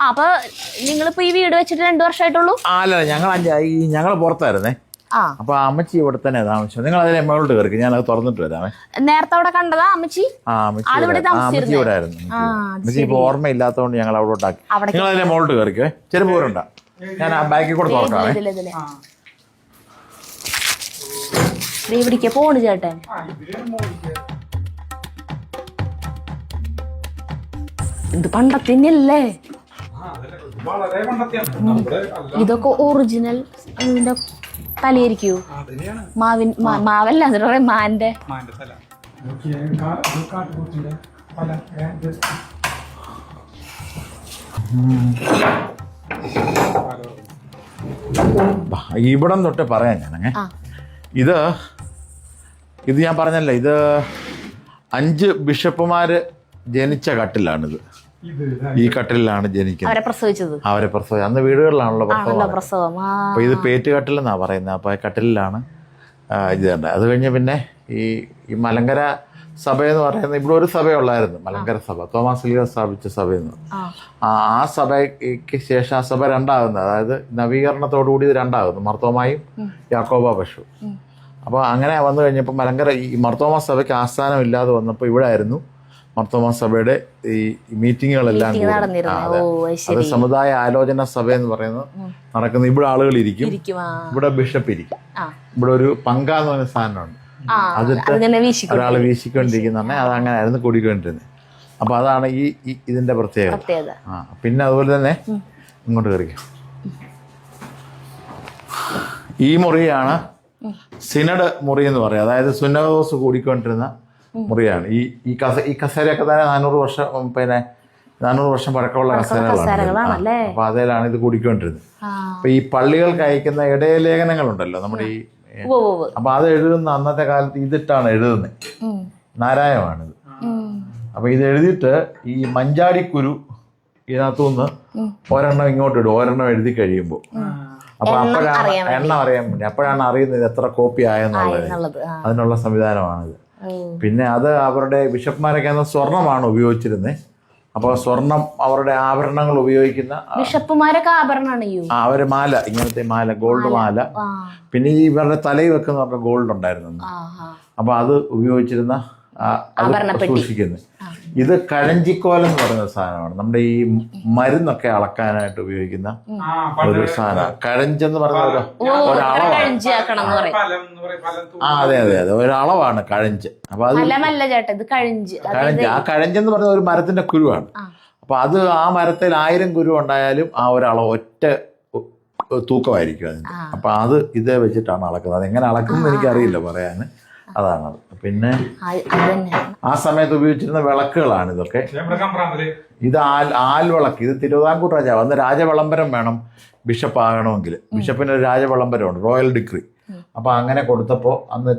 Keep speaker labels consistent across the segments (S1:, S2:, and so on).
S1: അപ്പൊ നിങ്ങളിപ്പോ ഈ വീട് വെച്ചിട്ട് രണ്ടു വർഷമായിട്ടുള്ളൂ
S2: അല്ല ഞങ്ങൾ ഞങ്ങൾ പുറത്തായിരുന്നേ. അപ്പൊ അമ്മച്ചി ഇവിടെ തന്നെ താമസിച്ചു നിങ്ങൾ അതിലെ മുകളിലോട്ട് കയറി ഞാൻ അത് തുറന്നിട്ട് വരാമേ.
S1: നേരത്തെ അവിടെ കണ്ടതാ അമ്മച്ചി?
S2: അമ്മച്ചി ഇവിടെ- ആയിരുന്നു. അമ്മച്ചി ഇപ്പൊ ഓർമ്മയില്ലാത്തതുകൊണ്ട് ഞങ്ങൾ അവിടോട്ടാക്കി
S1: അവിടേക്ക്
S2: നിങ്ങൾ അതിലെ മുകളിലോട്ട് കയറിക്കേ ചെരുപ്പ് പോരുണ്ട ഞാൻ ആ ബാക്കിൽ കൂടെ തുറക്കാമേ
S1: ഇവിടേക്ക് പോണ് ചേട്ടൻ. ഇത് പണ്ടത്തിനല്ലേ ഇതൊക്കെ ഒറിജിനൽ ഇതിന്റെ തലയിരിക്കൂ.
S3: അതിനെയാണ്.
S1: മാവിൻ മാവല്ല അതിന് പറയാം മാന്റെ.
S2: ഇവിടം തൊട്ട് പറയാം ഞാനങ്ങേ. ഇത് ഇത് ഞാൻ പറഞ്ഞല്ലോ ഇത് അഞ്ച് ബിഷപ്പുമാര് ജനിച്ച കട്ടിലാണിത്. ഈ കട്ടിലാണ് ജനിക്കുന്നത്.
S1: അവരെ പ്രസവിച്ചത്.
S2: അവരെ പ്രസവിച്ചത് അന്ന് വീടുകളിലാണല്ലോ പ്രസവം
S1: പ്രസവം. ആ.
S2: അപ്പൊ ഇത് പേറ്റുകട്ടിൽ എന്നാ പറയുന്നത്. അപ്പൊ ആ കട്ടിലാണ് ഇത് തന്നെ. അത് കഴിഞ്ഞ് പിന്നെ ഈ ഈ മലങ്കര സഭ എന്ന് പറയുന്നത് ഇവിടെ ഒരു സഭയുള്ളായിരുന്നു മലങ്കര സഭ. തോമസ് ലീഗ സ്ഥാപിച്ച സഭയെന്ന്.
S1: ആ.
S2: ആ ആ സഭയ്ക്ക് ശേഷം ആ സഭ രണ്ടാകുന്നത്. അതായത് നവീകരണത്തോടുകൂടി ഇത് രണ്ടാകുന്നു. മർത്തോമായും യാക്കോബ പശു അപ്പോൾ അങ്ങനെ വന്നു കഴിഞ്ഞപ്പോൾ മലങ്കര ഈ മർത്തോമ സഭയ്ക്ക് ആസ്ഥാനം ഇല്ലാതെ വന്നപ്പോൾ ഇവിടെ ആയിരുന്നു മർത്തോമ സഭയുടെ ഈ മീറ്റിങ്ങുകളെല്ലാം അതെ. സമുദായ ആലോചന സഭ എന്ന് പറയുന്നത് നടക്കുന്ന ഇവിടെ ആളുകൾ ഇരിക്കും. ഇവിടെ ബിഷപ്പ് ഇരിക്കും. ഇവിടെ ഒരു പങ്കാന്ന് പറയുന്ന സാധനമുണ്ട്. അതിട്ട് ഒരാൾ വീശിക്കൊണ്ടിരിക്കുന്ന അത് അങ്ങനെ ആയിരുന്നു കൂടിക്കൊണ്ടിരുന്നത്. അപ്പൊ അതാണ് ഈ ഇതിന്റെ പ്രത്യേകത.
S1: പ്രത്യേകത.
S2: ആ പിന്നെ അതുപോലെ തന്നെ ഇങ്ങോട്ട് കയറിക്കാം. ഈ മുറിയാണ് സിനഡ് മുറി എന്ന് പറയും അതായത് സുന്നദോസ് കൂടിക്കൊണ്ടിരുന്ന മുറിയാണ്. ഈ ഈ കസ ഈ കസേരയൊക്കെ തന്നെ നാനൂറ് വർഷം പിന്നെ നാനൂറ് വർഷം പഴക്കമുള്ള കസേരകളാണ് അപ്പൊ അതിലാണ് ഇത് കൂടിക്കൊണ്ടിരുന്നത്. അപ്പൊ ഈ പള്ളികൾക്ക് അയക്കുന്ന ഇടയലേഖനങ്ങളുണ്ടല്ലോ നമ്മുടെ ഈ. അപ്പൊ അത് എഴുതുന്ന അന്നത്തെ കാലത്ത് ഇതിട്ടാണ് എഴുതുന്നത്.
S1: നാരായണമാണിത്.
S2: നാരായമാണിത് അപ്പൊ ഇത് എഴുതിയിട്ട് ഈ മഞ്ചാടിക്കുരു ഇതിനകത്തുനിന്ന് ഒരെണ്ണം ഇങ്ങോട്ട് ഇടും ഒരെണ്ണം എഴുതി കഴിയുമ്പോൾ അപ്പൊ അപ്പോഴാണ് എണ്ണം അറിയാൻ പറ്റും അപ്പോഴാണ് അറിയുന്നത് എത്ര കോപ്പി ആയെന്നുള്ളത്. അതിനുള്ള സംവിധാനമാണിത്. പിന്നെ അത് അവരുടെ ബിഷപ്പ്മാരൊക്കെ അന്ന് സ്വർണമാണ് ഉപയോഗിച്ചിരുന്നത് അപ്പോൾ സ്വർണം അവരുടെ ആഭരണങ്ങൾ ഉപയോഗിക്കുന്ന
S1: ബിഷപ്പുമാരൊക്കെ ആഭരണമാണ്
S2: ആ അവർ മാല ഇങ്ങനത്തെ മാല ഗോൾഡ് മാല. പിന്നെ ഈ ഇവരുടെ തലയിൽ വെക്കുന്ന ഗോൾഡ് ഉണ്ടായിരുന്നു അന്ന്.
S1: ആ ആ
S2: അപ്പൊ അത് ഉപയോഗിച്ചിരുന്ന. സൂക്ഷിക്കുന്നത് ഇത് കഴഞ്ചിക്കോലം എന്ന് പറയുന്ന സാധനമാണ്. നമ്മുടെ ഈ മരുന്നൊക്കെ അളക്കാനായിട്ട് ഉപയോഗിക്കുന്ന
S3: ആ
S2: ഒരു സാധനം. കഴഞ്ചെന്ന് പറഞ്ഞ ഒരു ഒരളവാണ്
S1: എന്ന് പറയും
S3: ഫലം എന്ന് പറയും. ഫലം തൂക്കം.
S2: ആ അതെ അതെ അതെ. ഒരളവാണ് കഴഞ്ച് അപ്പൊ അത്
S1: ഫലമല്ല ചേട്ടാ ഇത് കഴിഞ്ച്
S2: ആ കഴഞ്ചെന്ന് പറഞ്ഞ ഒരു മരത്തിന്റെ കുരുവാണ്. അപ്പൊ അത് ആ മരത്തിൽ ആയിരം കുരു ഉണ്ടായാലും ആ ഒരളവ് ഒറ്റ തൂക്കമായിരിക്കും അതിന് അപ്പൊ അത് ഇതേ വെച്ചിട്ടാണ് അളക്കുന്നത്. അത് എങ്ങനെ അളക്കുന്നത് എനിക്കറിയില്ല പറയാൻ. അതാണത് പിന്നെ ആ സമയത്ത് ഉപയോഗിച്ചിരുന്ന വിളക്കുകളാണ് ഇതൊക്കെ. ഇത് ആൽ ആൽ വിളക്ക്. ഇത് തിരുവിതാംകൂർ രാജാവ്. അന്ന് രാജവിളംബരം വേണം ബിഷപ്പ് ആകണമെങ്കിൽ ബിഷപ്പിന് ഒരു രാജവിളംബരമുണ്ട് റോയൽ ഡിഗ്രി അപ്പൊ അങ്ങനെ കൊടുത്തപ്പോൾ അന്ന്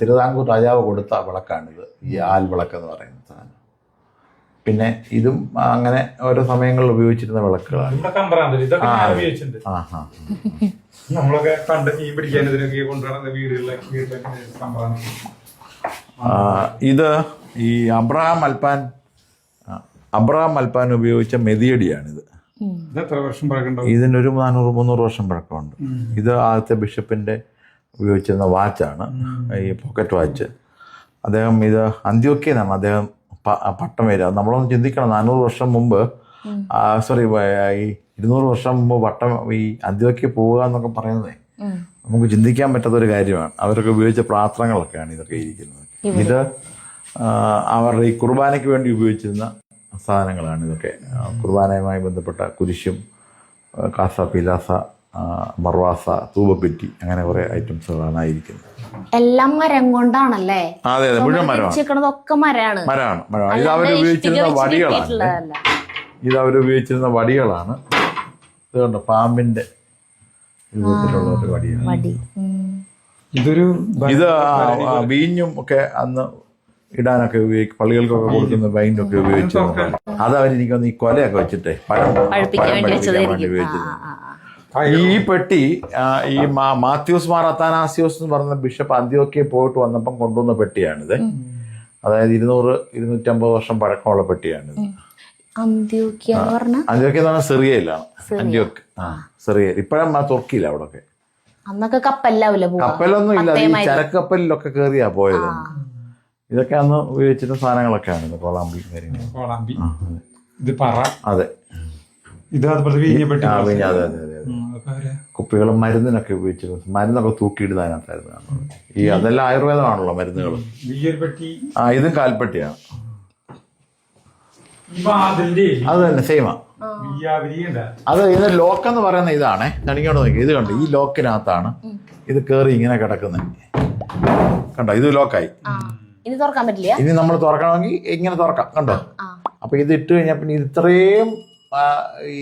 S2: തിരുവിതാംകൂർ രാജാവ് കൊടുത്ത വിളക്കാണിത് ഈ ആൽ വിളക്ക് എന്ന് പറയുന്ന സാധനം. പിന്നെ ഇതും അങ്ങനെ ഓരോ സമയങ്ങളിൽ ഉപയോഗിച്ചിരുന്ന വിളക്കുകളാണ്. ആ ഹാ
S3: നമ്മളൊക്കെ പണ്ട് മീൻ പിടിക്കാൻ ഇതിനൊക്കെ കൊണ്ടുവരുന്ന വീടുകളിലൊക്കെ വീട്ടിലൊക്കെ കമ്പ്രാന്തി
S2: ഇത് ഈ അബ്രഹാം അൽപാൻ അബ്രഹാം അൽപാൻ ഉപയോഗിച്ച മെതിയടിയാണിത്. ഇതിനൊരു നാനൂറ് മുന്നൂറ് വർഷം പഴക്കമുണ്ട്. ഇത് ആദ്യത്തെ ബിഷപ്പിന്റെ ഉപയോഗിച്ചിരുന്ന വാച്ചാണ് ഈ പോക്കറ്റ് വാച്ച്. അദ്ദേഹം ഇത് അന്ത്യോക്കിയെന്നാണ് അദ്ദേഹം പട്ടം വരിക നമ്മളൊന്ന് ചിന്തിക്കണം നാനൂറ് വർഷം മുമ്പ് സോറി ഈ ഇരുന്നൂറ് വർഷം മുമ്പ് പട്ടം ഈ അന്ത്യോക്യ പോവുക എന്നൊക്കെ പറയുന്നത് നമുക്ക് ചിന്തിക്കാൻ പറ്റാത്ത ഒരു കാര്യമാണ്. അവരൊക്കെ ഉപയോഗിച്ച പ്രാത്രങ്ങളൊക്കെയാണ് ഇതൊക്കെ ഇരിക്കുന്നത്. ഇത് അവരുടെ ഈ കുർബാനയ്ക്ക് വേണ്ടി ഉപയോഗിച്ചിരുന്ന സാധനങ്ങളാണ് ഇതൊക്കെ. കുർബാനയുമായി ബന്ധപ്പെട്ട കുരിശും കാസ പിലാസ മർവാസ തൂബപ്പെറ്റി അങ്ങനെ കുറെ ഐറ്റംസുകളാണ് ആയിരിക്കുന്നത്.
S1: എല്ലാം മരം കൊണ്ടാണല്ലേ?
S2: അതെ അതെ മുഴുവൻ മരമാണ്.
S1: വെച്ചേക്കണതൊക്കെ മരമാണ്
S2: മരമാണ് മരമാണ് ഇത് അവർ ഉപയോഗിച്ചിരുന്ന വടികളാണ്. ഇത് അവർ ഉപയോഗിച്ചിരുന്ന വടികളാണ്. ഇത് കണ്ടോ പാമ്പിന്റെ രൂപത്തിലുള്ള ഒരു വടിയാണ്.
S1: ഉം.
S3: ഇതൊരു
S2: ഇത് വീഞ്ഞും ഒക്കെ അന്ന് ഇടാനൊക്കെ ഉപയോഗിക്കും പള്ളികൾക്കൊക്കെ കൊടുക്കുന്ന വൈനൊക്കെ ഉപയോഗിച്ച് അത് അവരെനിക്കൊന്ന് ഈ കൊലയൊക്കെ വെച്ചിട്ടേ പഴം
S1: വേണ്ടി.
S2: ഈ പെട്ടി ഈ മാത്യൂസ് മാർ അത്താനാസിയോസ് എന്ന് പറഞ്ഞ ബിഷപ്പ് അന്ത്യോക്കെ പോയിട്ട് വന്നപ്പം കൊണ്ടുവന്ന പെട്ടിയാണിത്. അതായത് ഇരുന്നൂറ് ഇരുന്നൂറ്റമ്പത് വർഷം പഴക്കമുള്ള പെട്ടിയാണിത്.
S1: അന്ത്യോക്യ എന്ന് പറഞ്ഞ?
S2: അന്ത്യോക്യ എന്ന് പറഞ്ഞാൽ സിറിയയിലാണ്. അന്ത്യോക്ക് ആ സിറിയ ഇപ്പോഴും തുർക്കിയില്ല അവിടെ ഒക്കെ
S1: അന്നൊക്കെ കപ്പല്ലാവില്ല
S2: കപ്പലൊന്നും ഇല്ല. ഈ കേറിയാ കയറിയാ പോയത് ഇതൊക്കെ അന്ന് ഉപയോഗിച്ചിരുന്ന സാധനങ്ങളൊക്കെയാണ് കോളാമ്പി കാര്യങ്ങൾ
S3: കോളാമ്പി. ഇത് പറ.
S2: അതെ.
S3: ഇത്
S2: കുപ്പികളും മരുന്നിനൊക്കെ ഉപയോഗിച്ചിരുന്നു മരുന്നൊക്കെ തൂക്കിയിടുന്ന അതിനകത്തായിരുന്നു ഈ അതെല്ലാം ആയുർവേദമാണല്ലോ മരുന്നുകൾ. ആ ഇതും കാൽപ്പട്ടിയാണ് അത് തന്നെ സെയിമാ അത് ഇത് ലോക്ക് എന്ന് പറയുന്ന ഇതാണ്. തണിക്കോട് നോക്കി ഇത് കണ്ടു? ഈ ലോക്കിനകത്താണ് ഇത് കേറി ഇങ്ങനെ കിടക്കുന്നത് കണ്ടോ? ഇത് ലോക്കായി
S1: ആ. ഇനി തുറക്കാൻ പറ്റില്ല?
S2: ഇനി നമ്മൾ തുറക്കണമെങ്കിൽ ഇങ്ങനെ തുറക്കാം കണ്ടോ? അപ്പൊ ഇത് ഇട്ട് കഴിഞ്ഞാൽ പിന്നെ ഇത് ഇത്രയും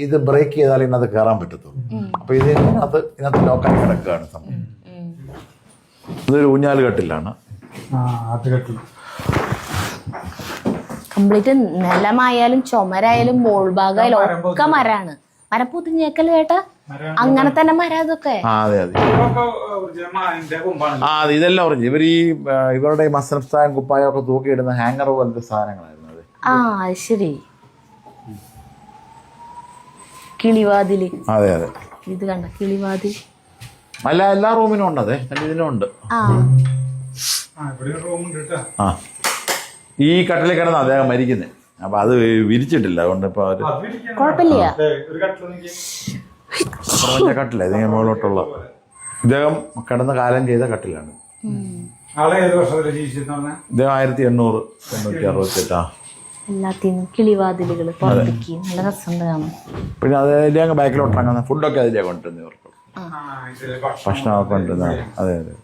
S2: ഇത് ബ്രേക്ക് ചെയ്താൽ ഇതിനകത്ത് കയറാൻ പറ്റത്തുള്ളൂ. അപ്പൊ ഇത് ഇതിനകത്ത് ഇതിനകത്ത് ലോക്കായി കിടക്കുകയാണ് സംഭവം. ഇതൊരു ഊഞ്ഞാൽ കെട്ടിലാണ്.
S3: ആ അത് കെട്ടി
S1: കംപ്ലീറ്റ് നിലമായാലും ചുമരായാലും മോൾ ഭാഗമായാലും ഒക്കെ മരാണ്. മരം പൊതിഞ്ഞേക്കൽ ചേട്ടാ അങ്ങനെ തന്നെ മരം അതൊക്കെ
S2: ആ ഇതെല്ലാം പറഞ്ഞു ഇവർ ഈ ഇവരുടെ ഈ മസനസ്ഥാൻ കുപ്പായം ഒക്കെ തൂക്കിയിടുന്ന ഹാങ്ങർ പോലത്തെ സാധനങ്ങളായിരുന്നു
S1: ആ അത് ശരി. കിളിവാതിൽ.
S2: അതെ അതെ.
S1: ഇത് കണ്ട കിളിവാതിൽ
S2: അല്ല എല്ലാ റൂമിനും ഉണ്ട് അതെ. ഇതിനും ഉണ്ട്.
S1: ആ.
S3: ആ.
S2: ഈ കട്ടിലിൽ കിടന്ന് അദ്ദേഹം മരിക്കുന്നത് അപ്പൊ അത് വിരിച്ചിട്ടില്ല അതുകൊണ്ട് ഇപ്പൊ
S3: അവർ
S1: കുഴപ്പമില്ല.
S3: ദേ, ഒരു കട്ടിൽ നോക്കിയേ
S2: പറഞ്ഞ കട്ടില ഇതിന് മുകളിലോട്ടുള്ള. ഇദ്ദേഹം കിടന്ന കാലം ചെയ്ത കട്ടിലാണ്.
S3: ആളെ ഏത് വർഷത്തിലെ ജീവിച്ചിരുന്ന പറഞ്ഞാ?
S2: ഇദ്ദേഹം ആയിരത്തി എണ്ണൂറ് എണ്ണൂറ്റി അറുപത്തി എട്ടാ
S1: എല്ലാത്തിനും കിളിവാതിലുകൾ പുറത്തേക്ക്. നല്ല രസമുണ്ട് കാണാൻ.
S2: പിന്നെ അത് അങ്ങ് ബാക്കിലോട്ട് ഇറങ്ങുന്ന ഫുഡൊക്കെ അതിലേ കൊണ്ടുവരുന്ന ഇവർക്ക്. ഭക്ഷണമൊക്കെ കൊണ്ടുവരുന്ന അതെ അതെ.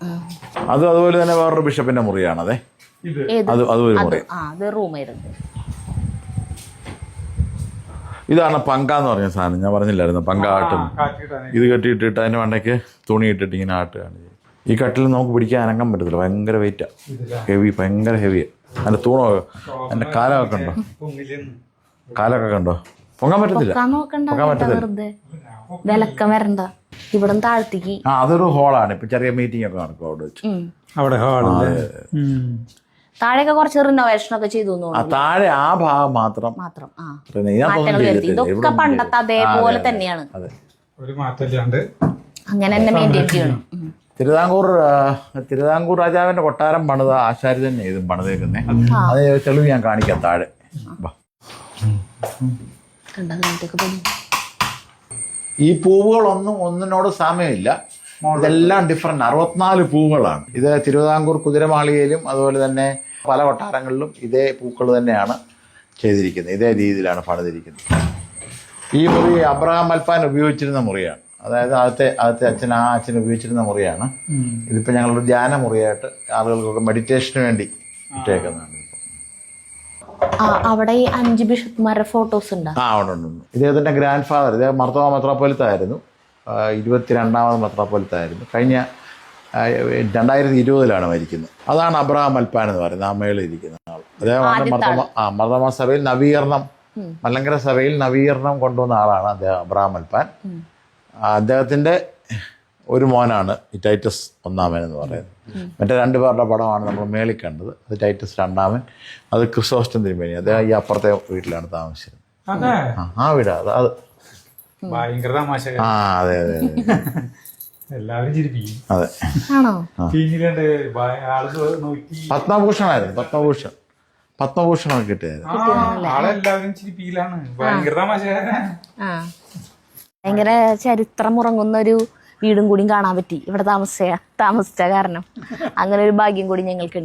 S2: അതും അതുപോലെ തന്നെ വേറൊരു ബിഷപ്പിന്റെ മുറിയാണ് അതെ
S3: ഇത്.
S1: ഏത്?
S2: അത് അതും ഒരു മുറി
S1: അത് റൂമായിരുന്നു
S2: ഇതാണ് പങ്ക എന്ന് പറഞ്ഞ സാധനം. ഞാൻ പറഞ്ഞില്ലായിരുന്നു. പങ്ക ആട്ടും. ഇത് കെട്ടിയിട്ടിട്ട് അതിന് മണ്ടയ്ക്ക് തുണി ഇട്ടിട്ട് ഇങ്ങനെ ആട്ടുകയാണ് ഈ കട്ടിൽ നമുക്ക് പിടിക്കാൻ അനങ്ങാൻ പറ്റത്തില്ല. ഭയങ്കര വെയിറ്റാണ് ഹെവി ഭയങ്കര ഹെവിയാണ് അതിന്റെ തൂണോ? അതിന്റെ കാലമൊക്കെ ഉണ്ടോ? കാലൊക്കെ കണ്ടോ? പൊങ്ങാൻ പറ്റത്തില്ല.
S1: ഇവിടെ താഴ്ത്തിക്ക്.
S2: അതൊരു ഹോളാണ് ഇപ്പൊ ചെറിയ മീറ്റിംഗ് ഒക്കെ നടക്കും അവിടെ വെച്ച്.
S3: അവിടെ ഹാളല്ലേ
S1: താഴെയൊക്കെ കുറച്ച് റിനോവേഷൻ ഒക്കെ ചെയ്തു
S2: താഴെ ആ ഭാഗം മാത്രം.
S1: മാത്രം ആ.
S2: പിന്നെ ഇതിനകത്തൊന്നും
S1: മാറ്റങ്ങൾ വരുത്തി. ഇതൊക്കെ പണ്ടത്തെ അതേപോലെ തന്നെയാണ്.
S2: അതെ.
S3: ഒരു മാറ്റമില്ലാണ്ട്
S1: അങ്ങനെ തന്നെ മെയിന്റെയിൻ ചെയ്യണം.
S2: തിരുവിതാംകൂർ തിരുവിതാംകൂർ രാജാവിന്റെ കൊട്ടാരം പണിത ആശാരി തന്നെ ഇതും പണിതേക്കുന്നേ. അത് തെളിവ് ഞാൻ കാണിക്കാം താഴെ. ഈ പൂവുകളൊന്നും ഒന്നിനോട് സാമ്യമില്ല. ഇതെല്ലാം ഡിഫറെന്റ് അറുപത്തിനാല് പൂവുകളാണ്. ഇത് തിരുവിതാംകൂർ കുതിരമാളികയിലും അതുപോലെ തന്നെ പല കൊട്ടാരങ്ങളിലും ഇതേ പൂക്കൾ തന്നെയാണ് ചെയ്തിരിക്കുന്നത്. ഇതേ രീതിയിലാണ് പണിതിരിക്കുന്നത്. ഈ മുറി അബ്രഹാം മൽപ്പാൻ ഉപയോഗിച്ചിരുന്ന മുറിയാണ്. അതായത് ആദ്യത്തെ ആദ്യത്തെ അച്ഛൻ ആ അച്ഛൻ ഉപയോഗിച്ചിരുന്ന മുറിയാണ്. ഇതിപ്പോൾ ഞങ്ങളൊരു ധ്യാന മുറിയായിട്ട് ആളുകൾക്കൊക്കെ മെഡിറ്റേഷന് വേണ്ടി ഇട്ടേക്കുന്നതാണ്
S1: അവിടെ ഈ അഞ്ച് ബിഷപ്പ്മാരുടെ ഫോട്ടോസ് ഉണ്ട്?
S2: ആ അവിടെ ഉണ്ട് ഉണ്ട്. ഇദ്ദേഹത്തിന്റെ ഗ്രാൻഡ് ഫാദർ ഇദ്ദേഹം മർത്തോമ മെത്രാപ്പൊലിത്തായിരുന്നു. ഇരുപത്തിരണ്ടാമത് മെത്രാപ്പൊലിത്തായിരുന്നു. കഴിഞ്ഞ രണ്ടായിരത്തി ഇരുപതിലാണ് മരിക്കുന്നത്. അതാണ് അബ്രഹാം അൽപാൻ എന്ന് പറയുന്നത് ആ മേളിൽ ഇരിക്കുന്ന ആൾ. അദ്ദേഹമാണ് മർദ്ദമ ആ മർദ്ദമ സഭയിൽ നവീകരണം മലങ്കര സഭയിൽ നവീകരണം കൊണ്ടുവന്ന ആളാണ് അദ്ദേഹം അബ്രഹാം അൽപാൻ. അദ്ദേഹത്തിന്റെ അദ്ദേഹത്തിന്റെ ഒരു മോനാണ് ഈ ടൈറ്റസ് ഒന്നാമൻ എന്ന് പറയുന്നത്. മറ്റേ രണ്ട് പേരുടെ പടമാണ് നമ്മൾ മേളിൽ കണ്ടത്. അത് ടൈറ്റസ് രണ്ടാമൻ അത് ക്രിസോസ്റ്റം തിരുമേനി. അദ്ദേഹം ഈ അപ്പുറത്തെ വീട്ടിലാണ് താമസിച്ചത്
S3: അതെ.
S2: ആ, വീടാ അത്. അത്
S3: ഭയങ്കര
S2: ആ അതെ അതെ അതെ.
S3: എല്ലാവരും ചിരിപ്പിക്കും.
S2: അതെ.
S1: ആണോ?
S3: പിന്നിലുണ്ട് ആൾ നോക്കി.
S2: പത്മഭൂഷണായിരുന്നു പത്മഭൂഷൺ. പത്മഭൂഷണൊക്കെ കിട്ടിയത്.
S3: ആ, ആളെല്ലാവരും ചിരിപ്പിക്കലാണ്. ഭയങ്കര തമാശ
S1: ഭയങ്കര ചരിത്രം ഉറങ്ങുന്ന ഒരു വീടും കൂടിയും കാണാൻ പറ്റി. ഇവിടെ താമസിച്ച താമസിച്ച കാരണം. അങ്ങനെ ഒരു ഭാഗ്യം കൂടി ഞങ്ങൾക്ക്